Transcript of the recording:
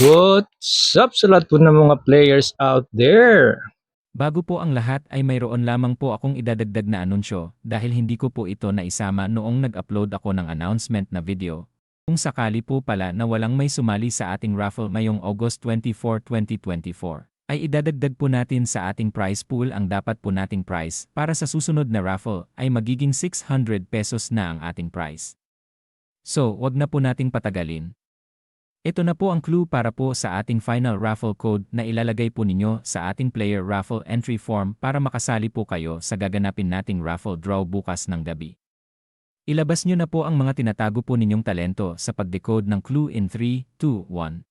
What's up sa lahat po ng mga players out there? Bago po ang lahat ay mayroon lamang po akong idadagdag na anunsyo dahil hindi ko po ito naisama noong nag-upload ako ng announcement na video. Kung sakali po pala na walang may sumali sa ating raffle ngayong August 24, 2024, ay idadagdag po natin sa ating prize pool ang dapat po nating prize para sa susunod na raffle ay magiging 600 pesos na ang ating prize. So, wag na po nating patagalin. Ito na po ang clue para po sa ating final raffle code na ilalagay po ninyo sa ating player raffle entry form para makasali po kayo sa gaganapin nating raffle draw bukas ng gabi. Ilabas nyo na po ang mga tinatago po ninyong talento sa pag-decode ng clue in 3, 2, 1.